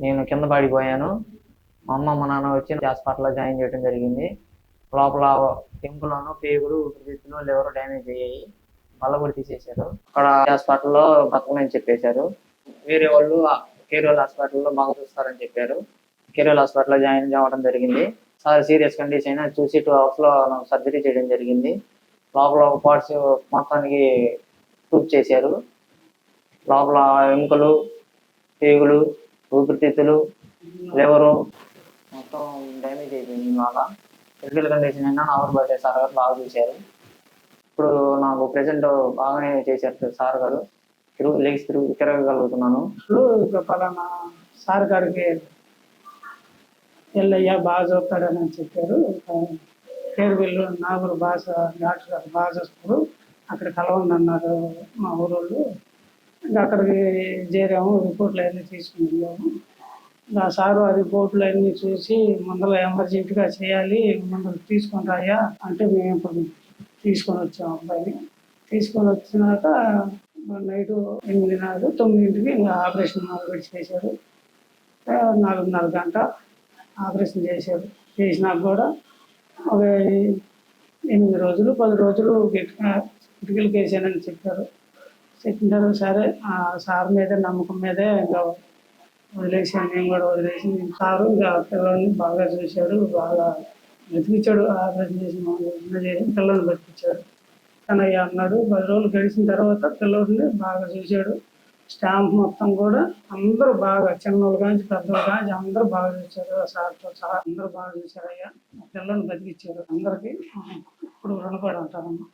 నేను కింద పడిపోయాను. మా అమ్మ మా నాన్న వచ్చి హాస్పిటల్లో జాయిన్ చేయడం జరిగింది. లోపల ఎముకలను పేగులు ఊపిరితిత్తులు లివర్ డ్యామేజ్ అయ్యాయి. మళ్ళీ కూడా తీసేశారు. అక్కడ హాస్పిటల్లో బతకమని చెప్పేశారు. వేరే వాళ్ళు కేరళ హాస్పిటల్లో బాగా చూస్తారని చెప్పారు. కేరళ హాస్పిటల్లో జాయిన్ అవ్వడం జరిగింది. చాలా సీరియస్ కండిషన్ అయినా చూసి టూ అవర్స్లో సర్జరీ చేయడం జరిగింది. లోపల పార్ట్స్ మొత్తానికి టూప్ చేశారు. లోపల ఎముకలు పేగులు ఊపిరితిత్తులు లివరు మొత్తం డ్యామేజ్ అయిపోయింది బాగా క్రిటికల్ కండిషన్ అయినా నావర్ బర్త్డే సార్ గారు బాగా చూశారు. ఇప్పుడు నాకు ప్రెసెంట్ బాగానే చేశారు సార్ గారు. తిరుగు లెగ్స్ తిరుగు తిరగగలుగుతున్నాను. ఇప్పుడు పలానా సార్ గారికి ఎల్లయ్య బాగా చూస్తాడని చెప్పారు. పేరు వీళ్ళు నాగూరు భాష డాక్టర్ గారు బాగా చూస్తారు అక్కడ కలవండి అన్నారు మా ఊరోళ్ళు. అక్కడికి చేరాము. రిపోర్ట్లు అన్నీ తీసుకుని వెళ్ళాము. ఇంకా సారు ఆ రిపోర్ట్లు అన్నీ చూసి ముందర ఎమర్జెంట్గా చేయాలి ముందర తీసుకొని రాయా అంటే మేము ఇప్పుడు తీసుకొని వచ్చాము అబ్బాయిని. తీసుకొని వచ్చినాక నైట్ ఎనిమిది నాడు తొమ్మిదింటికి ఇంకా ఆపరేషన్ మొదలుపెట్టి చేశారు నాలుగున్నర గంట ఆపరేషన్ చేశారు చేసినాక కూడా ఒక ఎనిమిది రోజులు పది రోజులు క్రిటికల్ వేసానని చెప్పారు. చెప్పినారు సరే. ఆ సార్ మీద నమ్మకం మీదే ఇంకా వదిలేసాను నేను కూడా వదిలేసి సారు ఇంకా పిల్లల్ని బాగా చూశాడు బాగా బతికించాడు ఆపరేషన్ చేసి చేసి పిల్లల్ని బతికించాడు కనయ్య అన్నాడు పది రోజులు గడిచిన తర్వాత పిల్లల్ని బాగా చూశాడు. స్టాంప్ మొత్తం కూడా అందరూ బాగా చిన్నోళ్ళు కానీ పెద్దోళ్ళు కానీ అందరూ బాగా చూశారు. ఆ సార్తో సహా అందరూ బాగా చూశారు అయ్యా పిల్లల్ని బతికిచ్చారు అందరికీ. ఇప్పుడు రుణపడి ఉంటారమ్మా.